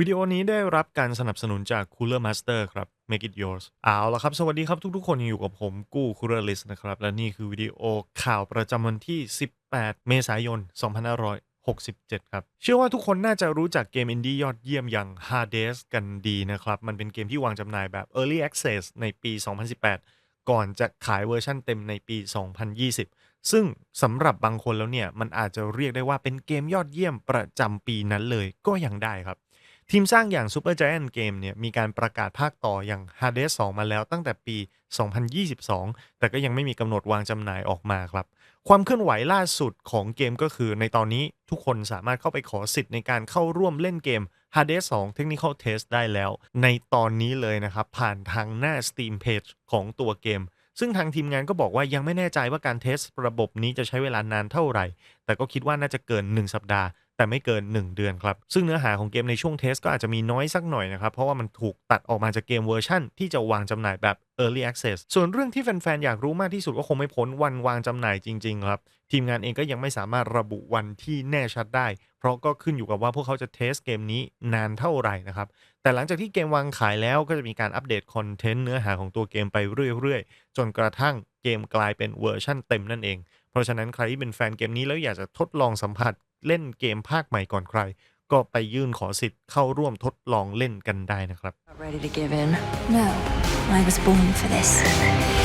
วิดีโอนี้ได้รับการสนับสนุนจาก Cooler Master ครับ Make it yours เอาละครับ สวัสดีครับทุกๆ คนอยู่กับผมกู้ Cooler List นะครับ และนี่คือวิดีโอข่าวประจำวันที่ 18 เมษายน 2567 ครับ เชื่อว่าทุกคนน่าจะรู้จักเกมอินดี้ยอดเยี่ยมอย่าง Hades กันดีนะครับ มันเป็นเกมที่วางจำหน่ายแบบ Early Access ในปี 2018 ก่อนจะขายเวอร์ชั่นเต็มในปี 2020 ซึ่งสำหรับบางคนแล้วเนี่ยมันอาจจะเรียกได้ว่าเป็นเกมยอดเยี่ยมประจำปีนั้นเลยก็ยังได้ครับ ทีมสร้างอย่าง Super Giant Game เนี่ยมีการประกาศภาคต่ออย่าง Hades 2 มาแล้วตั้งแต่ปี 2022 แต่ก็ยังไม่มีกำหนดวางจำหน่ายออกมาครับ ความเคลื่อนไหวล่าสุดของเกมก็คือ ในตอนนี้ทุกคนสามารถเข้าไปขอสิทธิ์ในการเข้าร่วมเล่นเกม Hades 2 Technical Test ได้แล้ว ในตอนนี้เลยนะครับ ผ่านทางหน้า Steam Page ของตัวเกม ซึ่งทางทีมงานก็บอกว่ายังไม่แน่ใจว่าการเทสระบบนี้จะใช้เวลานานเท่าไหร่ แต่ก็คิดว่าน่าจะเกิน 1 สัปดาห์ แต่ไม่เกิน 1 เดือนครับ ซึ่งเนื้อหาของเกมในช่วงเทสก็อาจจะมีน้อยสักหน่อยนะครับ เพราะว่ามันถูกตัดออกมาจากเกมเวอร์ชั่น ที่จะวางจำหน่ายแบบ Early Access ส่วนเรื่องที่แฟนๆ อยากรู้มากที่สุดก็คงไม่พ้นวันวางจำหน่ายจริง ๆ ครับ ทีมงานเองก็ยังไม่สามารถระบุวันที่แน่ชัดได้ เพราะก็ขึ้นอยู่กับว่าพวกเขาจะเทสเกมนี้นานเท่าไหร่นะครับแต่หลังจากที่เกมวางขายแล้วก็จะมีการอัปเดตคอนเทนต์เนื้อหาของตัวเกมไปเรื่อยๆ จนกระทั่งเกมกลายเป็นเวอร์ชั่นเต็มนั่นเอง เพราะฉะนั้นใครที่เป็นแฟนเกมนี้แล้วอยากจะทดลองสัมผัส เล่นเกมภาคใหม่ก่อนใคร ก็ไปยื่นขอสิทธิ์เข้าร่วมทดลอง len กันได้นะครับ Not ready to give in. No, I was born for this.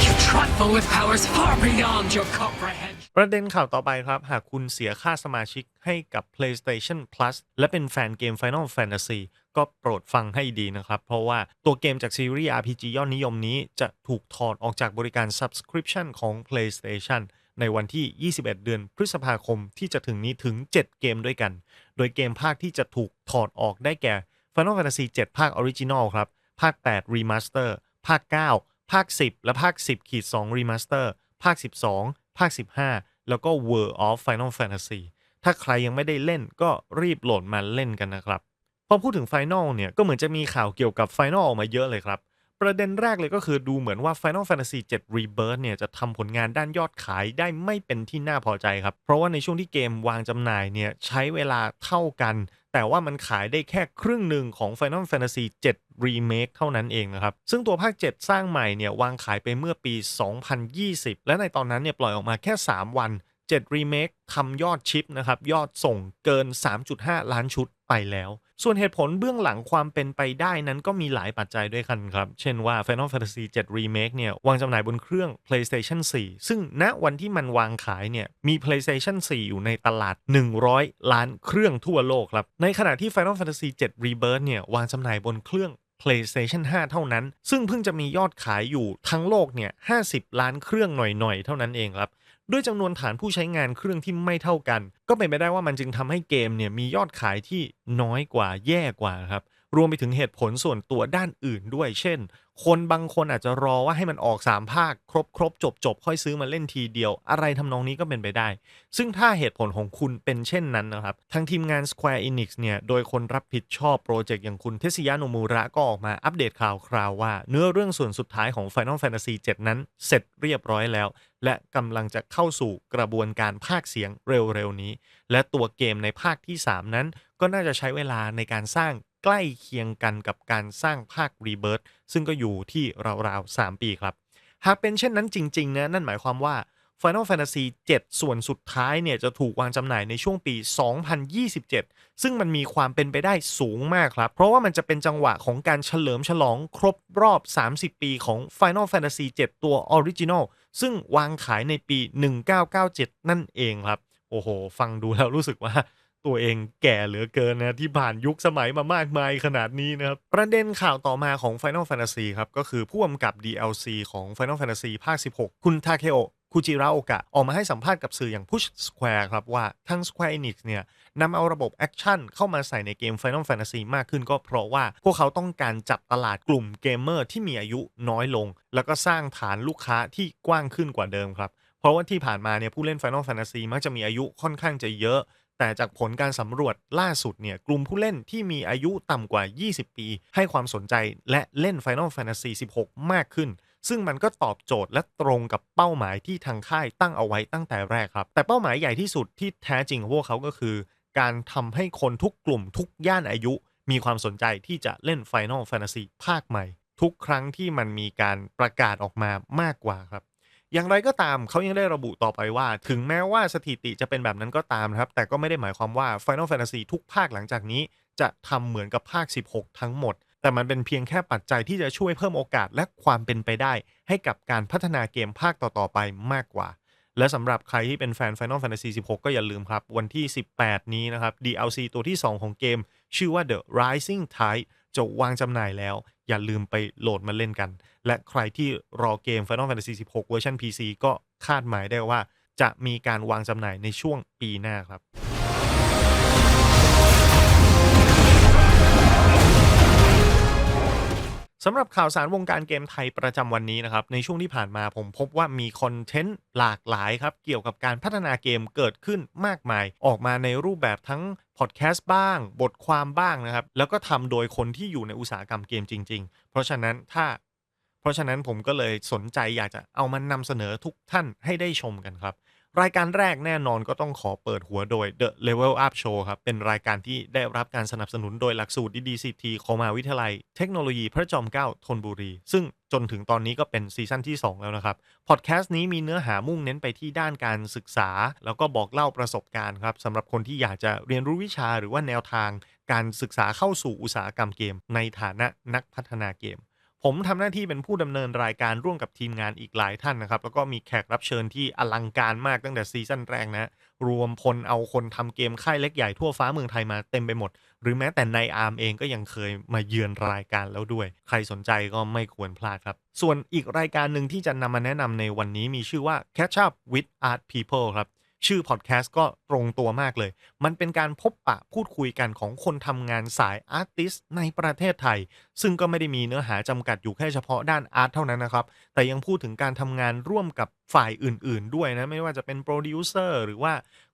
You trifle with powers far beyond your comprehension. ประเด็นข่าวต่อไปครับ หากคุณเสียค่าสมาชิกให้กับ PlayStation Plus และเป็นแฟนเกม Final Fantasy ก็โปรดฟังให้ดีนะครับ เพราะว่าตัวเกมจากซีรีส์ RPG ยอดนิยมนี้จะถูกถอดออกจากบริการ Subscription ของ PlayStation ในวันที่ 21 เดือนพฤษภาคมที่จะถึงนี้ถึง 7 เกมด้วยกัน โดยเกมภาคที่จะถูกถอดออกได้แก่ Final Fantasy 7 ภาค Original ครับ ภาค 8 Remaster ภาค 9 ภาค 10 และภาค 10ขีด2 Remaster ภาค 12 ภาค 15 แล้วก็ World of Final Fantasy ถ้าใครยังไม่ได้เล่นก็รีบโหลดมาเล่นกันนะครับ พอพูดถึง Final เนี่ยก็เหมือนจะมีข่าวเกี่ยวกับ Final ออกมาเยอะเลยครับ ประเด็นแรกเลยก็คือดูเหมือนว่า Final Fantasy 7 Rebirth เนี่ยจะทำผลงานด้านยอดขายได้ไม่เป็นที่น่าพอใจครับ เพราะว่าในช่วงที่เกมวางจำหน่ายเนี่ยใช้เวลาเท่ากัน แต่ว่ามันขายได้แค่ครึ่งหนึ่งของ Final Fantasy 7 Remake เท่านั้นเองนะครับ ซึ่งตัวภาค 7 สร้างใหม่เนี่ยวางขายไปเมื่อปี 2020 และในตอนนั้นเนี่ยปล่อยออกมาแค่ 3 วัน 7 Remake ทำยอดชิปนะครับยอดส่งเกิน 3.5 ล้านชุดไปแล้ว ส่วนเหตุผลเบื้องหลังความเป็นไปได้นั้นก็มีหลายปัจจัยด้วยกันครับ เช่นว่า Final Fantasy 7 Remake เนี่ยวางจำหน่ายบนเครื่อง PlayStation 4 ซึ่งณวันที่มันวางขายเนี่ยมี PlayStation 4 อยู่ในตลาด 100 ล้านเครื่องทั่วโลกครับ ในขณะที่ Final Fantasy 7 Rebirth เนี่ยวางจำหน่ายบนเครื่อง PlayStation 5 เท่านั้น ซึ่งเพิ่งจะมียอดขายอยู่ทั้งโลกเนี่ย 50 ล้านเครื่องหน่อยๆ เท่านั้นเองครับ ด้วยจำนวนฐานผู้ใช้งานเครื่องที่ไม่เท่ากัน ก็เป็นไปได้ว่ามันจึงทำให้เกมเนี่ยมียอดขายที่น้อยกว่าแย่กว่าครับ รวมไปถึงเหตุผลส่วนตัวด้านอื่นด้วย เช่น คนบางคนอาจจะรอว่าให้มันออก 3 ภาค ครบครบจบจบค่อยซื้อมาเล่นทีเดียว อะไรทำนองนี้ก็เป็นไปได้ ซึ่งถ้าเหตุผลของคุณเป็นเช่นนั้นนะครับ ทางทีมงาน Square Enix เนี่ย โดยคนรับผิดชอบโปรเจกต์อย่างคุณเทสยาโนมูระก็ออกมาอัปเดตข่าวคราวว่า เนื้อเรื่องส่วนสุดท้ายของ Final Fantasy 7 นั้น เสร็จเรียบร้อยแล้ว และกำลังจะเข้าสู่กระบวนการภาคเสียงเร็วๆนี้ และตัวเกมในภาคที่ 3 นั้นก็น่าจะใช้เวลาในการสร้าง ใกล้เคียงกันกับการสร้างภาค Rebirth ซึ่งก็อยู่ที่ราวๆ 3 ปีครับ หากเป็นเช่นนั้นจริงๆนะนั่นหมายความว่า Final Fantasy 7 ส่วนสุดท้ายเนี่ยจะถูกวางจำหน่ายในช่วงปี 2027 ซึ่งมันมีความเป็นไปได้สูงมากครับ เพราะว่ามันจะเป็นจังหวะของการเฉลิมฉลองครบรอบ 30 ปีของ Final Fantasy 7 ตัว Original ซึ่งวางขายในปี 1997 นั่นเองครับ โอ้โห ฟังดูแล้วรู้สึกว่า ตัวเองแก่เหลือเกินนะที่ผ่านยุคสมัยมามากมายขนาดนี้นะครับ ประเด็นข่าวต่อมาของ Final Fantasy ครับก็คือผู้กำกับ DLC ของ Final Fantasy ภาค 16 คุณทาเคโอคุจิระโอกะออกมาให้สัมภาษณ์กับสื่ออย่าง Push Square ครับว่าทั้ง Square Enix เนี่ยนำเอาระบบแอคชั่นเข้ามาใส่ในเกม Final Fantasy มากขึ้นก็เพราะว่าพวกเขาต้องการจับตลาดกลุ่มเกมเมอร์ที่มีอายุน้อยลง แล้วก็สร้างฐานลูกค้าที่กว้างขึ้นกว่าเดิมครับ เพราะว่าที่ผ่านมาเนี่ยผู้เล่น Final Fantasy มักจะมีอายุค่อนข้างจะเยอะ แต่จากผลการสำรวจล่าสุดเนี่ยกลุ่มผู้เล่นที่มีอายุต่ำกว่า 20 ปี ให้ความสนใจและเล่น Final Fantasy 16 มากขึ้น ซึ่งมันก็ตอบโจทย์และตรงกับเป้าหมายที่ทางค่ายตั้งเอาไว้ตั้งแต่แรกครับ แต่เป้าหมายใหญ่ที่สุดที่แท้จริงของพวกเขาก็คือ การทำให้คนทุกกลุ่มทุกย่านอายุ มีความสนใจที่จะเล่น Final Fantasy ภาคใหม่ ทุกครั้งที่มันมีการประกาศออกมามากกว่าครับ อย่างไรก็ตามเขายังได้ระบุต่อไปว่า ถึงแม้ว่าสถิติจะเป็นแบบนั้นก็ตามนะครับ แต่ก็ไม่ได้หมายความว่า Final Fantasy ทุกภาคหลังจากนี้ จะทำเหมือนกับภาค 16 ทั้งหมด แต่มันเป็นเพียงแค่ปัจจัยที่จะช่วยเพิ่มโอกาสและความเป็นไปได้ ให้กับการพัฒนาเกมภาคต่อๆไปมากกว่า และสำหรับใครที่เป็นแฟน Final Fantasy 16 ก็อย่าลืมครับ วันที่ 18 นี้นะครับ DLC ตัวที่ 2 ของเกม ชื่อว่า The Rising Tide จะวางจำหน่ายแล้ว อย่าลืมไปโหลดมาเล่นกัน และใครที่รอเกม Final Fantasy 16 เวอร์ชัน PC ก็คาดหมายได้ว่าจะมีการวางจำหน่ายในช่วงปีหน้าครับ สำหรับข่าวสารวงการเกมไทยประจำวันนี้นะครับ ในช่วงที่ผ่านมาผมพบว่ามีคอนเทนต์หลากหลายครับ เกี่ยวกับการพัฒนาเกมเกิดขึ้นมากมาย ออกมาในรูปแบบทั้งพอดแคสต์บ้าง บทความบ้างนะครับ แล้วก็ทำโดยคนที่อยู่ในอุตสาหกรรมเกมจริง ๆ เพราะฉะนั้นถ้า เพราะฉะนั้นผมก็เลยสนใจอยากจะเอามันนำเสนอทุกท่านให้ได้ชมกันครับ รายการแรกแน่นอนก็ต้องขอเปิดหัวโดย The Level Up Show ครับ เป็นรายการที่ได้รับการสนับสนุนโดยหลักสูตร DDCT ของมหาวิทยาลัย เทคโนโลยีพระจอมเกล้าธนบุรี ซึ่งจนถึงตอนนี้ก็เป็นซีซั่นที่ 2 แล้วนะครับ พอดแคสต์นี้มีเนื้อหามุ่งเน้นไปที่ด้านการศึกษา แล้วก็บอกเล่าประสบการณ์ครับสำหรับคนที่อยากจะเรียนรู้วิชาหรือว่าแนวทาง การศึกษาเข้าสู่อุตสาหกรรมเกม ในฐานะนักพัฒนาเกม ผมทำหน้าที่เป็นผู้ดำเนินรายการร่วมกับทีมงานอีกหลายท่านนะครับ แล้วก็มีแขกรับเชิญที่อลังการมากตั้งแต่ซีซั่นแรกนะ รวมพลเอาคนทำเกมค่ายเล็กใหญ่ทั่วฟ้าเมืองไทยมาเต็มไปหมด หรือแม้แต่ในอาร์มเองก็ยังเคยมาเยือนรายการแล้วด้วย ใครสนใจก็ไม่ควรพลาดครับ ส่วนอีกรายการหนึ่งที่จะนำมาแนะนำในวันนี้มีชื่อว่า Catch Up with Art People ครับ ชื่อพอดแคสต์ก็ตรงตัวมากเลย มันเป็นการพบปะพูดคุยกันของคนทำงานสายอาร์ติสในประเทศไทย ซึ่งก็ไม่ได้มีเนื้อหาจำกัดอยู่แค่เฉพาะด้านอาร์ตเท่านั้นนะครับ แต่ยังพูดถึงการทำงานร่วมกับฝ่ายอื่น ๆ ด้วยนะ ไม่ว่าจะเป็นโปรดิวเซอร์หรือว่า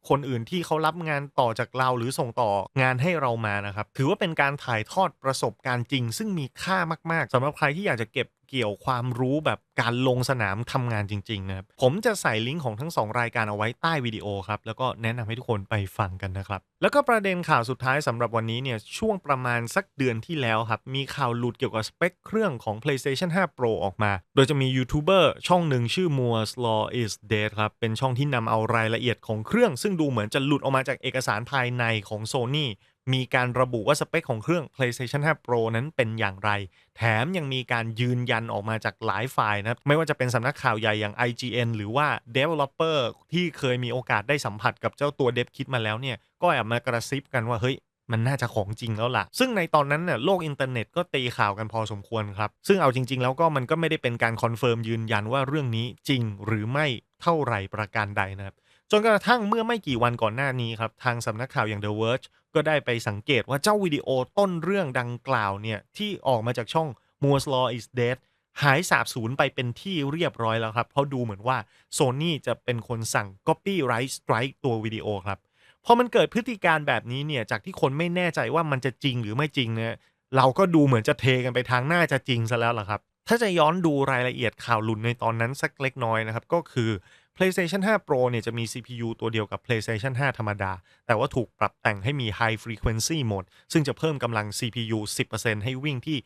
คนอื่นที่เขารับงานต่อจากเราหรือส่งต่องานให้เรามานะครับ ถือว่าเป็นการถ่ายทอดประสบการณ์จริง ซึ่งมีค่ามาก ๆสำหรับใครที่อยากจะเก็บ เกี่ยวความรู้แบบการลงสนามทำงานจริงๆนะครับผมจะใส่ลิงก์ของทั้ง 2 รายการเอาไว้ใต้วิดีโอครับ แล้วก็แนะนำให้ทุกคนไปฟังกันนะครับ แล้วก็ประเด็นข่าวสุดท้ายสำหรับวันนี้เนี่ยช่วงประมาณสักเดือนที่แล้วครับ มีข่าวหลุดเกี่ยวกับสเปคเครื่องของ PlayStation 5 Pro ออกมา โดยจะมียูทูบเบอร์ช่องหนึ่งชื่อ Moore's Law is Dead ครับ เป็นช่องที่นำเอารายละเอียดของเครื่อง ซึ่งดูเหมือนจะหลุดออกมาจากเอกสารภายในของ Sony มีการระบุว่าสเปคของเครื่อง PlayStation 5 Pro นั้นเป็นอย่างไร แถมยังมีการยืนยันออกมาจากหลายฝ่ายนะครับ ไม่ว่าจะเป็นสำนักข่าวใหญ่อย่าง IGN หรือว่า Developer ที่เคยมีโอกาสได้สัมผัสกับเจ้าตัวเดฟคิดมาแล้วเนี่ย ก็แอบมากระซิบกันว่าเฮ้ยมันน่าจะของจริงแล้วล่ะ ซึ่งในตอนนั้นเนี่ยโลกอินเทอร์เน็ตก็ตีข่าวกันพอสมควรครับ ซึ่งเอาจริง ๆ แล้วก็มันก็ไม่ได้เป็นการคอนเฟิร์มยืนยันว่าเรื่องนี้จริงหรือไม่เท่าไหร่ประการใดนะครับ จนกระทั่งเมื่อไม่กี่วันก่อนหน้านี้ครับ ทางสำนักข่าวอย่าง The Verge ก็ได้ไปสังเกตว่าเจ้าวิดีโอต้นเรื่องดังกล่าวเนี่ย ที่ออกมาจากช่อง Moore's Law is Dead หายสาบสูญไปเป็นที่เรียบร้อยแล้วครับ เพราะดูเหมือนว่า Sony จะเป็นคนสั่ง Copyright Strike ตัววิดีโอครับพอมันเกิดพฤติการแบบนี้เนี่ยจากที่คนไม่แน่ใจว่ามันจะจริงหรือไม่จริงเนี่ยเราก็ดูเหมือนจะเทกันไปทางน่าจะจริงซะแล้วล่ะครับ ถ้าจะย้อนดูรายละเอียดข่าวลุดในตอนนั้นสักเล็กน้อยนะครับ ก็คือ PlayStation 5 Pro เนี่ยจะมี CPU ตัวเดียวกับ PlayStation 5 ธรรมดา แต่ว่าถูกปรับแต่งให้มี High Frequency Mode ซึ่งจะเพิ่มกำลัง CPU 10%ให้วิ่งที่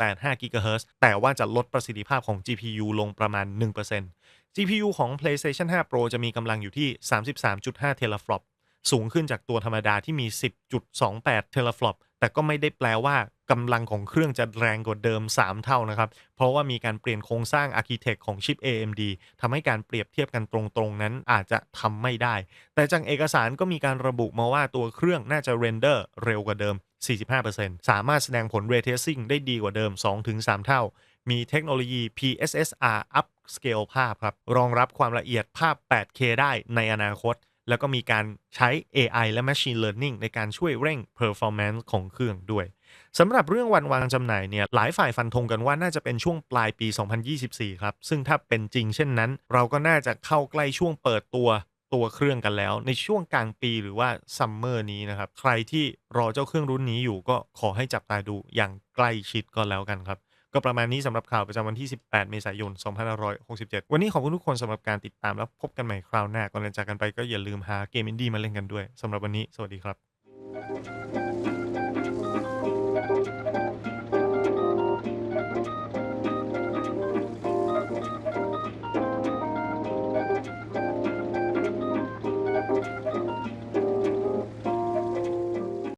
3.85 GHz แต่ว่าจะลดประสิทธิภาพของ GPU ลงประมาณ 1% GPU ของ PlayStation 5 Pro จะมีกำลังอยู่ที่ 33.5 Teraflop สูงขึ้นจากตัวธรรมดาที่มี 10.28 Teraflop แต่ก็ไม่ได้แปลว่ากำลังของเครื่องจะแรงกว่าเดิม 3 เท่านะครับ เพราะว่ามีการเปลี่ยนโครงสร้าง Architect ของชิป AMD ทำให้การเปรียบเทียบกันตรงๆ นั้นอาจจะทำไม่ได้ แต่จากเอกสารก็มีการระบุมาว่าตัวเครื่องน่าจะเรนเดอร์เร็วกว่าเดิม 45%สามารถแสดงผล Ray Tracing ได้ดีกว่าเดิม 2-3 เท่า มีเทคโนโลยี PSSR Upscale ภาพครับ รองรับความละเอียดภาพ 8K ได้ในอนาคต แล้วก็มีการใช้ AI และ Machine Learning ในการช่วยเร่ง performance ของเครื่องด้วยสำหรับเรื่องวันวางจำหน่ายเนี่ยหลายฝ่ายฟันธงกันว่าน่าจะเป็นช่วงปลายปี 2024 ครับ ซึ่งถ้าเป็นจริงเช่นนั้น เราก็น่าจะเข้าใกล้ช่วงเปิดตัวตัวเครื่องกันแล้ว ในช่วงกลางปีหรือว่าซัมเมอร์นี้นะครับ ใครที่รอเจ้าเครื่องรุ่นนี้อยู่ก็ขอให้จับตาดูอย่างใกล้ชิดก็แล้วกันครับ ก็ประมาณนี้สำหรับข่าวประจำวันที่ 18 เมษายน 2567 วันนี้ขอบคุณทุกคนสำหรับการติดตามแล้วพบกันใหม่คราวหน้าก่อนจะจากกันไปก็อย่าลืมหาเกมอินดี้มาเล่นกันด้วยสำหรับวันนี้ สวัสดีครับ